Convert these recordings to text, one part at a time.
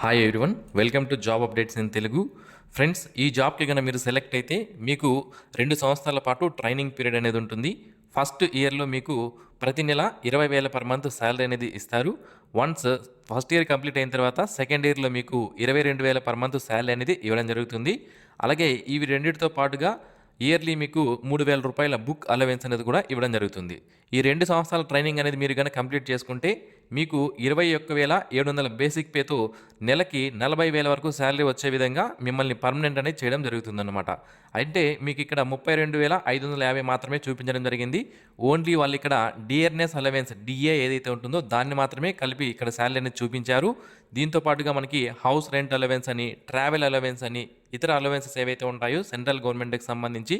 Hi everyone welcome to job updates in Telugu friends ఈ జాబ్కి కనుక మీరు సెలెక్ట్ అయితే మీకు రెండు సంవత్సరాల పాటు ట్రైనింగ్ పీరియడ్ అనేది ఉంటుంది. ఫస్ట్ ఇయర్లో మీకు ప్రతి నెల ఇరవై వేల పర్ మంత్ శాలరీ అనేది ఇస్తారు. వన్స్ ఫస్ట్ ఇయర్ కంప్లీట్ అయిన తర్వాత సెకండ్ ఇయర్లో మీకు ఇరవై రెండు వేల పర్ మంత్ శాలరీ అనేది ఇవ్వడం జరుగుతుంది. అలాగే ఇవి రెండింటితో పాటుగా ఇయర్లీ మీకు మూడు వేల రూపాయల బుక్ అలవెన్స్ అనేది కూడా ఇవ్వడం జరుగుతుంది. ఈ రెండు సంవత్సరాల ట్రైనింగ్ అనేది మీరు కనుక కంప్లీట్ చేసుకుంటే మీకు ఇరవై ఒక్క వేల ఏడు వందల బేసిక్ పేతో నెలకి నలభై వేల వరకు శాలరీ వచ్చే విధంగా మిమ్మల్ని పర్మనెంట్ అనేది చేయడం జరుగుతుందన్నమాట. అంటే మీకు ఇక్కడ ముప్పై రెండు వేల ఐదు వందల యాభై మాత్రమే చూపించడం జరిగింది. ఓన్లీ వాళ్ళు ఇక్కడ డియర్నెస్ అలవెన్స్ డిఏ ఏదైతే ఉంటుందో దాన్ని మాత్రమే కలిపి ఇక్కడ శాలరీ అనేది చూపించారు. దీంతో పాటుగా మనకి హౌస్ రెంట్ అలవెన్స్ అని ట్రావెల్ అలవెన్స్ అని ఇతర అలవెన్సెస్ ఏవైతే ఉంటాయో సెంట్రల్ గవర్నమెంట్కి సంబంధించి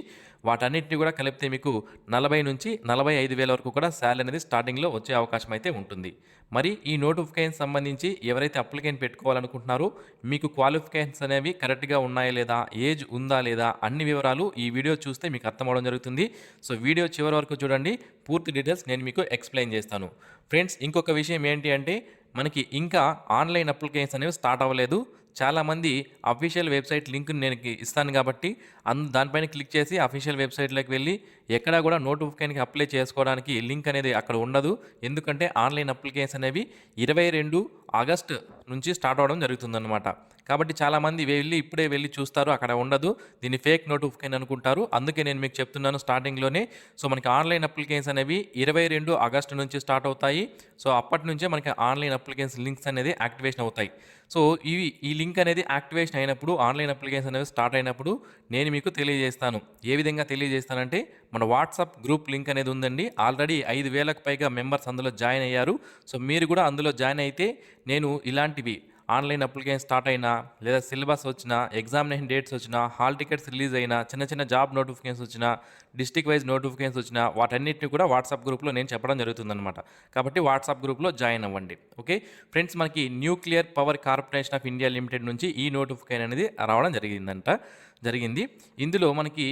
వాటన్నిటిని కూడా కలిపితే మీకు నలభై నుంచి నలభై ఐదు వేల వరకు కూడా శాలరీ అనేది స్టార్టింగ్లో వచ్చే అవకాశం అయితే ఉంటుంది. మరి ఈ నోటిఫికేషన్ సంబంధించి ఎవరైతే అప్లికేషన్ పెట్టుకోవాలనుకుంటున్నారో మీకు క్వాలిఫికేషన్స్ అనేవి కరెక్ట్గా ఉన్నాయా లేదా ఏజ్ ఉందా లేదా అన్ని వివరాలు ఈ వీడియో చూస్తే మీకు అర్థం జరుగుతుంది. సో వీడియో చివరి వరకు చూడండి. పూర్తి డీటెయిల్స్ నేను మీకు ఎక్స్ప్లెయిన్ చేస్తాను. ఫ్రెండ్స్ ఇంకొక విషయం ఏంటి అంటే మనకి ఇంకా ఆన్లైన్ అప్లికేషన్స్ అనేవి స్టార్ట్ అవ్వలేదు. చాలామంది అఫీషియల్ వెబ్సైట్ లింక్ నేను ఇస్తాను కాబట్టి అందు దానిపైన క్లిక్ చేసి అఫీషియల్ వెబ్సైట్లోకి వెళ్ళి ఎక్కడా కూడా నోటిఫికేషన్కి అప్లై చేసుకోవడానికి లింక్ అనేది అక్కడ ఉండదు. ఎందుకంటే ఆన్లైన్ అప్లికేషన్ అనేవి ఇరవై రెండు ఆగస్ట్ నుంచి స్టార్ట్ అవడం జరుగుతుందన్నమాట. కాబట్టి చాలామంది వెళ్ళి ఇప్పుడే వెళ్ళి చూస్తారు అక్కడ ఉండదు. దీన్ని ఫేక్ నోటిఫికేషన్ అనుకుంటారు. అందుకే నేను మీకు చెప్తున్నాను స్టార్టింగ్లోనే. సో మనకి ఆన్లైన్ అప్లికేషన్స్ అనేవి ఇరవై రెండు ఆగస్టు నుంచి స్టార్ట్ అవుతాయి. సో అప్పటి నుంచే మనకి ఆన్లైన్ అప్లికేషన్ లింక్స్ అనేది యాక్టివేషన్ అవుతాయి. సో ఇవి ఈ లింక్ అనేది యాక్టివేషన్ అయినప్పుడు ఆన్లైన్ అప్లికేషన్ అనేది స్టార్ట్ అయినప్పుడు నేను మీకు తెలియజేస్తాను. ఏ విధంగా తెలియజేస్తానంటే మన వాట్సాప్ గ్రూప్ లింక్ అనేది ఉందండి. ఆల్రెడీ ఐదు వేలకు పైగా మెంబర్స్ అందులో జాయిన్ అయ్యారు. సో మీరు కూడా అందులో జాయిన్ అయితే నేను ఇలాంటివి ఆన్లైన్ అప్లికేషన్ స్టార్ట్ అయినా లేదా సిలబస్ వచ్చినా ఎగ్జామినేషన్ డేట్స్ వచ్చినా హాల్ టికెట్స్ రిలీజ్ అయినా చిన్న చిన్న జాబ్ నోటిఫికేషన్స్ వచ్చినా డిస్టిక్ వైజ్ నోటిఫికేషన్స్ వచ్చినా వాటన్నిటిని కూడా వాట్సాప్ గ్రూప్లో నేను చెప్పడం జరుగుతుందనమాట కాబట్టి వాట్సాప్ గ్రూప్లో జాయిన్ అవ్వండి. ఓకే? ఫ్రెండ్స్ మనకి nuclear power corporation of India limited నుంచి ఈ నోటిఫికేషన్ అనేది రావడం జరిగిందంట. జరిగింది. ఇందులో మనకి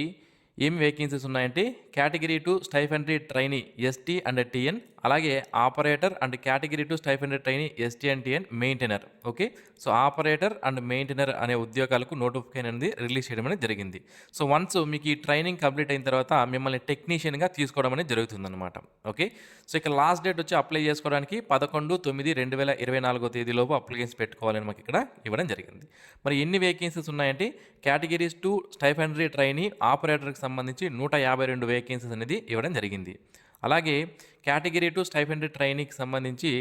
ఏమి వేకెన్సీస్ ఉన్నాయంటే category two stipendiary trainee ST and TN అలాగే operator and category two stipendiary trainee ST and TN maintainer. Okay? So operator and maintainer అనే ఉద్యోగాలకు నోటిఫికేషన్ అనేది రిలీజ్ చేయడం అనేది జరిగింది. సో వన్స్ మీకు ఈ ట్రైనింగ్ కంప్లీట్ అయిన తర్వాత మిమ్మల్ని టెక్నీషియన్గా తీసుకోవడం అనేది జరుగుతుందన్నమాట. ఓకే? సో ఇక లాస్ట్ డేట్ వచ్చి అప్లై చేసుకోవడానికి పదకొండు తొమ్మిది రెండు వేల ఇరవై నాలుగో తేదీలోపు అప్లికేషన్స్ పెట్టుకోవాలని మాకు ఇక్కడ ఇవ్వడం జరిగింది. మరి ఎన్ని వేకెన్సీస్ ఉన్నాయంటే కేటగిరీస్ టు స్టైఫెండరీ ట్రైనీ ఆపరేటర్కి సంబంధించి నూట యాభై రెండు వేకెన్సీస్ అనేది ఇవ్వడం జరిగింది. అలాగే కేటగిరీ టు స్టైఫెండ్ ట్రైనీకి సంబంధించి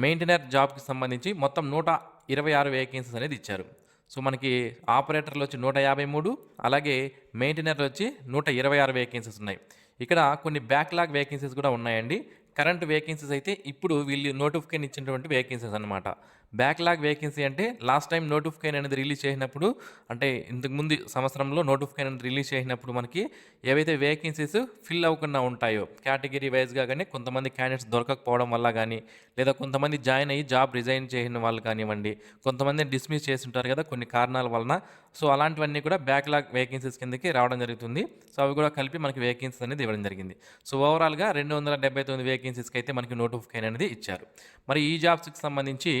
మెయింటెనర్ జాబ్కి సంబంధించి మొత్తం నూట ఇరవై ఆరు వేకెన్సీస్ అనేది ఇచ్చారు. సో మనకి ఆపరేటర్లు వచ్చి నూట యాభై మూడు అలాగే మెయింటెనర్లు వచ్చి నూట ఇరవై ఆరు వేకెన్సీస్ ఉన్నాయి. ఇక్కడ కొన్ని బ్యాక్లాగ్ వేకెన్సీస్ కూడా ఉన్నాయండి. కరెంట్ వేకెన్సీస్ అయితే ఇప్పుడు వీళ్ళు నోటిఫికేషన్ ఇచ్చినటువంటి వేకెన్సీస్ అనమాట బ్యాక్లాగ్ వేకెన్సీ అంటే లాస్ట్ టైం నోటిఫికేషన్ అనేది రిలీజ్ చేసినప్పుడు అంటే ఇంతకుముందు సంవత్సరంలో నోటిఫికేషన్ అనేది రిలీజ్ చేసినప్పుడు మనకి ఏవైతే వేకెన్సీస్ ఫిల్ అవ్వకుండా ఉంటాయో కేటగిరీ వైజ్గా కానీ కొంతమంది క్యాండిడేట్స్ దొరకకపోవడం వల్ల కానీ లేదా కొంతమంది జాయిన్ అయ్యి జాబ్ రిజైన్ చేసిన వాళ్ళు కానివ్వండి కొంతమంది డిస్మిస్ చేసి ఉంటారు కదా కొన్ని కారణాల వలన. సో అలాంటివన్నీ కూడా బ్యాక్లాగ్ వేకెన్సీస్ కిందకి రావడం జరుగుతుంది. సో అవి కూడా కలిపి మనకి వేకెన్సీస్ అనేది ఇవ్వడం జరిగింది. సో ఓవరాల్గా రెండు వందల డెబ్బై తొమ్మిది వేకెన్సీస్కి అయితే మనకి నోటిఫికేషన్ అనేది ఇచ్చారు. మరి ఈ జాబ్స్కి సంబంధించి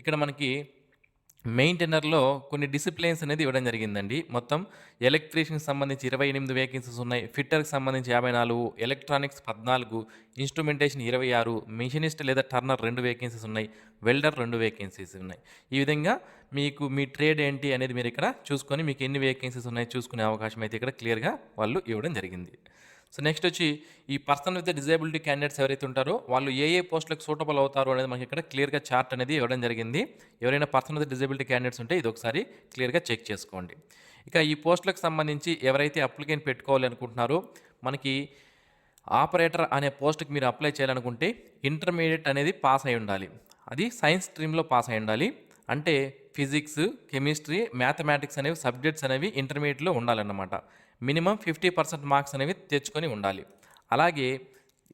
ఇక్కడ మనకి మెయింటైనర్లో కొన్ని డిసిప్లైన్స్ అనేది ఇవ్వడం జరిగిందండి. మొత్తం ఎలక్ట్రీషియన్కి సంబంధించి ఇరవై ఎనిమిది వేకెన్సీస్ ఉన్నాయి. ఫిట్టర్కి సంబంధించి యాభై నాలుగు ఎలక్ట్రానిక్స్ పద్నాలుగు ఇన్స్ట్రుమెంటేషన్ ఇరవై ఆరు మిషనిస్ట్ లేదా టర్నర్ రెండు వేకెన్సీస్ ఉన్నాయి వెల్డర్ రెండు వేకెన్సీస్ ఉన్నాయి. ఈ విధంగా మీకు మీ ట్రేడ్ ఏంటి అనేది మీరు ఇక్కడ చూసుకొని మీకు ఎన్ని వేకెన్సీస్ ఉన్నాయి చూసుకునే అవకాశం అయితే ఇక్కడ క్లియర్గా వాళ్ళు ఇవ్వడం జరిగింది. సో నెక్స్ట్ వచ్చి ఈ పర్సన్ విత్ డిజేబిలిటీ క్యాండిడేట్స్ ఎవరైతే ఉంటారో వాళ్ళు ఏ ఏ పోస్టులకు సూటబుల్ అవుతారు అనేది మనకి ఇక్కడ క్లియర్గా చార్ట్ అనేది ఇవ్వడం జరిగింది. ఎవరైనా పర్సన్ విత్ డిజేబిలిటీ క్యాండిడేట్స్ ఉంటే ఇది ఒకసారి క్లియర్గా చెక్ చేసుకోండి. ఇక ఈ పోస్టులకు సంబంధించి ఎవరైతే అప్లికేషన్ పెట్టుకోవాలి అనుకుంటున్నారో మనకి ఆపరేటర్ అనే పోస్ట్కి మీరు అప్లై చేయాలనుకుంటే ఇంటర్మీడియట్ అనేది పాస్ అయి ఉండాలి. అది సైన్స్ స్ట్రీమ్లో పాస్ అయి ఉండాలి. అంటే ఫిజిక్స్ కెమిస్ట్రీ మ్యాథమెటిక్స్ అనేవి సబ్జెక్ట్స్ అనేవి ఇంటర్మీడియట్లో ఉండాలన్నమాట. మినిమం ఫిఫ్టీ పర్సెంట్ మార్క్స్ అనేవి తెచ్చుకొని ఉండాలి. అలాగే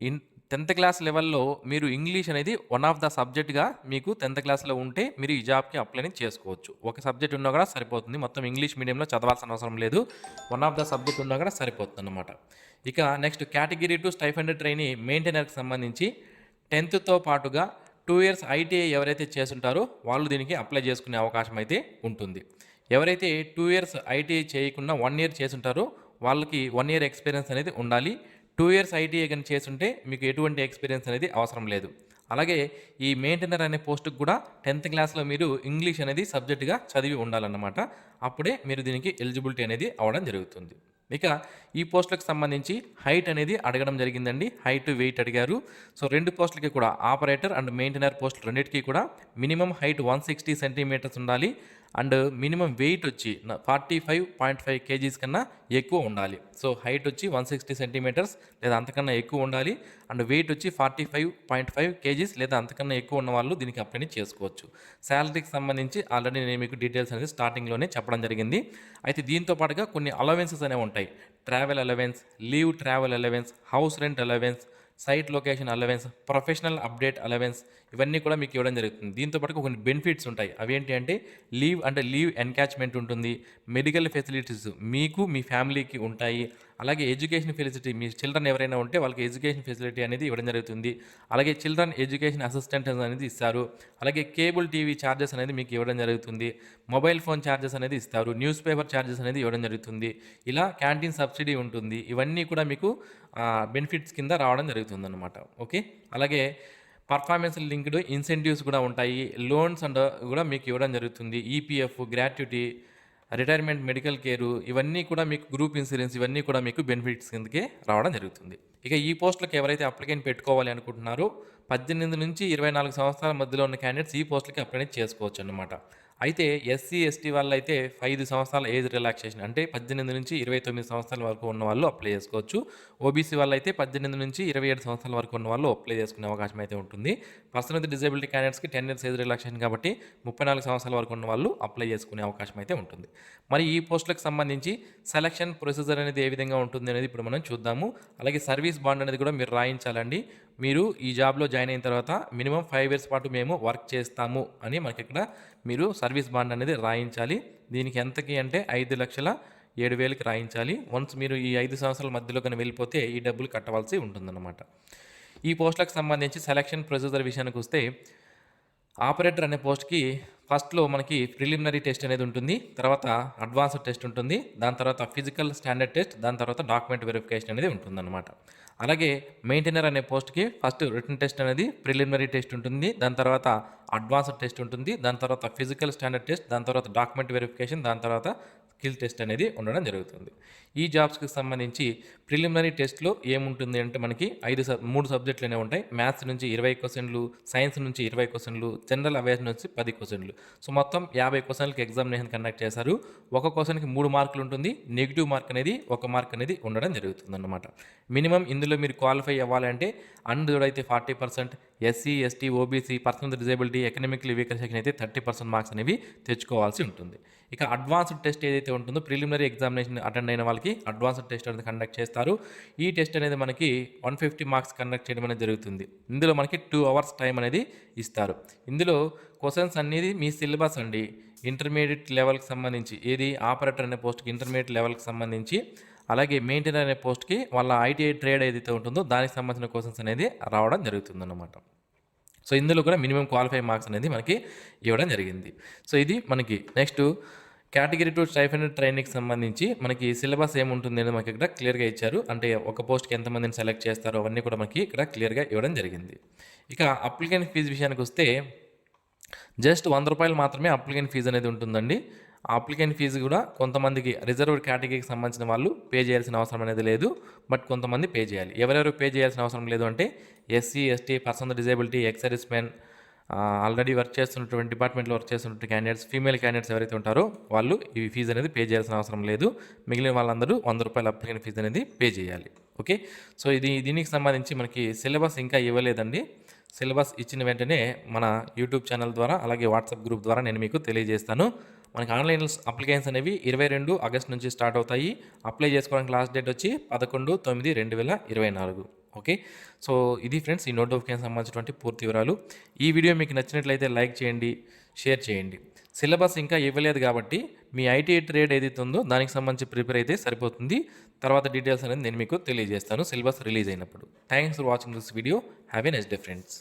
ఇన్ టెన్త్ క్లాస్ లెవెల్లో మీరు ఇంగ్లీష్ అనేది వన్ ఆఫ్ ద సబ్జెక్ట్గా మీకు టెన్త్ క్లాస్లో ఉంటే మీరు ఈ జాబ్కి అప్లై చేసుకోవచ్చు. ఒక సబ్జెక్ట్ ఉన్నా కూడా సరిపోతుంది. మొత్తం ఇంగ్లీష్ మీడియంలో చదవాల్సిన అవసరం లేదు. వన్ ఆఫ్ ద సబ్జెక్ట్ ఉన్నా కూడా సరిపోతుంది అనమాట ఇక next category two stipend trainee మెయింటైనర్కి సంబంధించి టెన్త్తో పాటుగా టూ ఇయర్స్ ఐటీఐ ఎవరైతే చేస్తుంటారో వాళ్ళు దీనికి అప్లై చేసుకునే అవకాశం అయితే ఉంటుంది. ఎవరైతే టూ ఇయర్స్ ఐటీఐ చేయకుండా వన్ ఇయర్ చేసుంటారో వాళ్ళకి వన్ ఇయర్ ఎక్స్పీరియన్స్ అనేది ఉండాలి. టూ ఇయర్స్ ఐటీఐ కానీ చేస్తుంటే మీకు ఎటువంటి ఎక్స్పీరియన్స్ అనేది అవసరం లేదు. అలాగే ఈ మెయింటైనర్ అనే పోస్ట్కి కూడా టెన్త్ క్లాస్లో మీరు ఇంగ్లీష్ అనేది సబ్జెక్టుగా చదివి ఉండాలన్నమాట. అప్పుడే మీరు దీనికి ఎలిజిబిలిటీ అనేది అవ్వడం జరుగుతుంది. ఇక ఈ పోస్టులకు సంబంధించి హైట్ అనేది అడగడం జరిగిందండి. హైట్ వెయిట్ అడిగారు. సో రెండు పోస్టులకి కూడా ఆపరేటర్ అండ్ మెయింటైనర్ పోస్టులు రెండింటికి కూడా minimum height one sixty centimetres ఉండాలి. అండ్ మినిమం వెయిట్ వచ్చి forty five point five kgs కన్నా ఎక్కువ ఉండాలి. సో హైట్ వచ్చి వన్ సిక్స్టీ సెంటీమీటర్స్ లేదా అంతకన్నా ఎక్కువ ఉండాలి. అండ్ వెయిట్ వచ్చి forty five point five kgs లేదా అంతకన్నా ఎక్కువ ఉన్న వాళ్ళు దీనికి అప్లై చేసుకోవచ్చు. శాలరీకి సంబంధించి ఆల్రెడీ నేను మీకు డీటెయిల్స్ అనేది స్టార్టింగ్లోనే చెప్పడం జరిగింది. అయితే దీంతో పాటుగా కొన్ని అలవెన్సెస్ అనేవి ఉంటాయి. Travel allowance leave travel allowance house rent allowance site location allowance professional update allowance ఇవన్నీ కూడా మీకు ఇవ్వడం జరుగుతుంది. దీంతో పాటు కొన్ని బెనిఫిట్స్ ఉంటాయి. అవి ఏంటి అంటే లీవ్ అంటే లీవ్ ఎన్కాచ్మెంట్ ఉంటుంది. మెడికల్ ఫెసిలిటీస్ మీకు మీ ఫ్యామిలీకి ఉంటాయి. అలాగే ఎడ్యుకేషన్ ఫెసిలిటీ మీ చిల్డ్రన్ ఎవరైనా ఉంటే వాళ్ళకి ఎడ్యుకేషన్ ఫెసిలిటీ అనేది ఇవ్వడం జరుగుతుంది. అలాగే చిల్డ్రన్ ఎడ్యుకేషన్ అసిస్టెంట్ అనేది ఇస్తారు. అలాగే కేబుల్ టీవీ ఛార్జెస్ అనేది మీకు ఇవ్వడం జరుగుతుంది. మొబైల్ ఫోన్ ఛార్జెస్ అనేది ఇస్తారు. న్యూస్ పేపర్ ఛార్జెస్ అనేది ఇవ్వడం జరుగుతుంది. ఇలా క్యాంటీన్ సబ్సిడీ ఉంటుంది. ఇవన్నీ కూడా మీకు బెనిఫిట్స్ కింద రావడం జరుగుతుంది అనమాట ఓకే? అలాగే పర్ఫార్మెన్స్ లింక్డ్ ఇన్సెంటివ్స్ కూడా ఉంటాయి. లోన్స్ అండ్ కూడా మీకు ఇవ్వడం జరుగుతుంది. EPF gratuity retirement medical care ఇవన్నీ కూడా మీకు గ్రూప్ ఇన్సూరెన్స్ ఇవన్నీ కూడా మీకు బెనిఫిట్స్ కిందకే రావడం జరుగుతుంది. ఇక ఈ పోస్టులకు ఎవరైతే అప్లికెంట్ పెట్టుకోవాలి అనుకుంటున్నారో పద్దెనిమిది నుంచి ఇరవై నాలుగు సంవత్సరాల మధ్యలో ఉన్న క్యాండిడేట్స్ ఈ పోస్టులకి అప్లై చేసుకోవచ్చు అనమాట అయితే ఎస్సీ ఎస్టీ వాళ్ళు అయితే ఐదు సంవత్సరాల ఏజ్ రిలాక్సేషన్ అంటే పద్దెనిమిది నుంచి ఇరవై తొమ్మిది సంవత్సరాల వరకు ఉన్న వాళ్ళు అప్లై చేసుకోవచ్చు. ఓబీసీ వాళ్ళు అయితే పద్దెనిమిది నుంచి ఇరవై ఏడు సంవత్సరాల వరకు ఉన్న వాళ్ళు అప్లై చేసుకునే అవకాశం అయితే ఉంటుంది. పర్సన్ విత్ డిజబిలిటీ క్యాండిడేట్స్కి టెన్ ఇయర్స్ ఏజ్ రిలాక్సేషన్ కాబట్టి ముప్పై నాలుగు సంవత్సరాల వరకు ఉన్న వాళ్ళు అప్లై చేసుకునే అవకాశం అయితే ఉంటుంది. మరి ఈ పోస్టులకు సంబంధించి సెలక్షన్ ప్రొసీజర్ అనేది ఏ విధంగా ఉంటుంది అనేది ఇప్పుడు మనం చూద్దాము. అలాగే సర్వీస్ బాండ్ అనేది కూడా మీరు రాయించాలండి. మీరు ఈ జాబ్లో జాయిన్ అయిన తర్వాత మినిమం ఫైవ్ ఇయర్స్ పాటు మేము వర్క్ చేస్తాము అని మనకి ఇక్కడ మీరు సర్వీస్ బాండ్ అనేది రాయించాలి. దీనికి ఎంతకి అంటే ఐదు లక్షల ఏడు వేలకి రాయించాలి. వన్స్ మీరు ఈ ఐదు సంవత్సరాల మధ్యలో కానీ వెళ్ళిపోతే ఈ డబ్బులు కట్టవలసి ఉంటుందన్నమాట. ఈ పోస్టులకు సంబంధించి సెలక్షన్ ప్రొసీజర్ విషయానికి వస్తే ఆపరేటర్ అనే పోస్ట్కి ఫస్ట్లో మనకి ప్రిలిమినరీ టెస్ట్ అనేది ఉంటుంది. తర్వాత అడ్వాన్స్డ్ టెస్ట్ ఉంటుంది. దాని తర్వాత ఫిజికల్ స్టాండర్డ్ టెస్ట్ దాని తర్వాత డాక్యుమెంట్ వెరిఫికేషన్ అనేది ఉంటుందన్నమాట. అలాగే మెయింటైనర్ అనే పోస్ట్కి ఫస్ట్ రిటర్న్ టెస్ట్ అనేది ప్రిలిమినరీ టెస్ట్ ఉంటుంది. దాని తర్వాత అడ్వాన్స్డ్ టెస్ట్ ఉంటుంది. దాని తర్వాత ఫిజికల్ స్టాండర్డ్ టెస్ట్ దాని తర్వాత డాక్యుమెంట్ వెరిఫికేషన్ దాని తర్వాత స్కిల్ టెస్ట్ అనేది ఉండడం జరుగుతుంది. ఈ జాబ్స్కి సంబంధించి ప్రిలిమినరీ టెస్ట్లో ఏముంటుంది అంటే మనకి ఐదు సబ్ మూడు సబ్జెక్టులు ఉంటాయి. మ్యాథ్స్ నుంచి ఇరవై క్వశ్చన్లు సైన్స్ నుంచి ఇరవై క్వశ్చన్లు జనరల్ అవేర్నెస్ నుంచి పది క్వశ్చన్లు. సో మొత్తం యాభై క్వశ్చన్లకి ఎగ్జామినేషన్ కండక్ట్ చేశారు. ఒక క్వశ్చన్కి మూడు మార్కులు ఉంటుంది. నెగిటివ్ మార్క్ అనేది ఒక మార్క్ అనేది ఉండడం జరుగుతుంది అన్నమాట మినిమం ఇందులో మీరు క్వాలిఫై అవ్వాలంటే అన్రిజర్వ్డ్ అయితే forty percent SC ST OBC person with disability economically weaker section అయితే థర్టీ పర్సెంట్ మార్క్స్ అనేవి తెచ్చుకోవాల్సి ఉంటుంది. ఇక అడ్వాన్స్డ్ టెస్ట్ ఏదైతే ఉంటుందో ప్రిలిమినరీ ఎగ్జామినేషన్ అటెండ్ అయిన వాళ్ళకి అడ్వాన్స్డ్ టెస్ట్ అనేది కండక్ట్ చేస్తారు. ఈ టెస్ట్ అనేది మనకి వన్ ఫిఫ్టీ మార్క్స్ కండక్ట్ చేయడం అనేది జరుగుతుంది. ఇందులో మనకి టూ అవర్స్ టైం అనేది ఇస్తారు. ఇందులో క్వశ్చన్స్ అనేది మీ సిలబస్ అండి. ఇంటర్మీడియట్ లెవెల్కి సంబంధించి ఏది ఆపరేటర్ అనే పోస్ట్కి ఇంటర్మీడియట్ లెవెల్కి సంబంధించి అలాగే మెయింటైనర్ అనే పోస్ట్కి వాళ్ళ ఐటీఐ ట్రేడ్ ఏదైతే ఉంటుందో దానికి సంబంధించిన క్వశ్చన్స్ అనేది రావడం జరుగుతుంది అన్నమాట సో ఇందులో కూడా మినిమం క్వాలిఫై మార్క్స్ అనేది మనకి ఇవ్వడం జరిగింది. సో ఇది మనకి నెక్స్ట్ కేటగిరీ టూ స్టైఫెండ్ ట్రైనింగ్కి సంబంధించి మనకి సిలబస్ ఏముంటుంది అనేది మనకి ఇక్కడ క్లియర్గా ఇచ్చారు. అంటే ఒక పోస్ట్కి ఎంతమందిని సెలెక్ట్ చేస్తారో అవన్నీ కూడా మనకి ఇక్కడ క్లియర్గా ఇవ్వడం జరిగింది. ఇక అప్లికెంట్ ఫీజు విషయానికి వస్తే జస్ట్ వంద రూపాయలు మాత్రమే అప్లికెంట్ ఫీజు అనేది ఉంటుందండి. అప్లికెంట్ ఫీజు కూడా కొంతమందికి రిజర్వ్డ్ కేటగిరీకి సంబంధించిన వాళ్ళు పే చేయాల్సిన అవసరం అనేది లేదు. బట్ కొంతమంది పే చేయాలి. ఎవరెవరు పే చేయాల్సిన అవసరం లేదు అంటే SC ST person disability ex service men already work చేస్తున్నటువంటి డిపార్ట్మెంట్లో వర్క్ చేస్తున్నటువంటి క్యాండిడేట్స్ ఫీమేల్ క్యాండిడేట్స్ ఎవరైతే ఉంటారో వాళ్ళు ఈ ఫీజు అనేది పే చేయాల్సిన అవసరం లేదు. మిగిలిన వాళ్ళందరూ వంద రూపాయల అప్లికెంట్ ఫీజు అనేది పే చేయాలి. ఓకే? సో ఇది దీనికి సంబంధించి మనకి సిలబస్ ఇంకా ఇవ్వలేదండి. సిలబస్ ఇచ్చిన వెంటనే మన యూట్యూబ్ ఛానల్ ద్వారా అలాగే వాట్సాప్ గ్రూప్ ద్వారా నేను మీకు తెలియజేస్తాను. మనకి ఆన్లైన్ అప్లికేషన్స్ అనేవి ఇరవై రెండు ఆగస్ట్ నుంచి స్టార్ట్ అవుతాయి. అప్లై చేసుకోవడానికి లాస్ట్ డేట్ వచ్చి పదకొండు తొమ్మిది రెండు వేల ఇరవై నాలుగు. ఓకే? సో ఇది ఫ్రెండ్స్ ఈ నోటిఫికేషన్ సంబంధించినటువంటి పూర్తి వివరాలు. ఈ వీడియో మీకు నచ్చినట్లయితే లైక్ చేయండి షేర్ చేయండి. సిలబస్ ఇంకా ఇవ్వలేదు కాబట్టి మీ ఐటీ ట్రేడ్ ఏదైతే ఉందో దానికి సంబంధించి ప్రిపేర్ అయితే సరిపోతుంది. తర్వాత డీటెయిల్స్ అనేది నేను మీకు తెలియజేస్తాను. సిలబస్ రిలీజ్ అయినప్పుడు. Thanks for watching this video. Have a next day friends.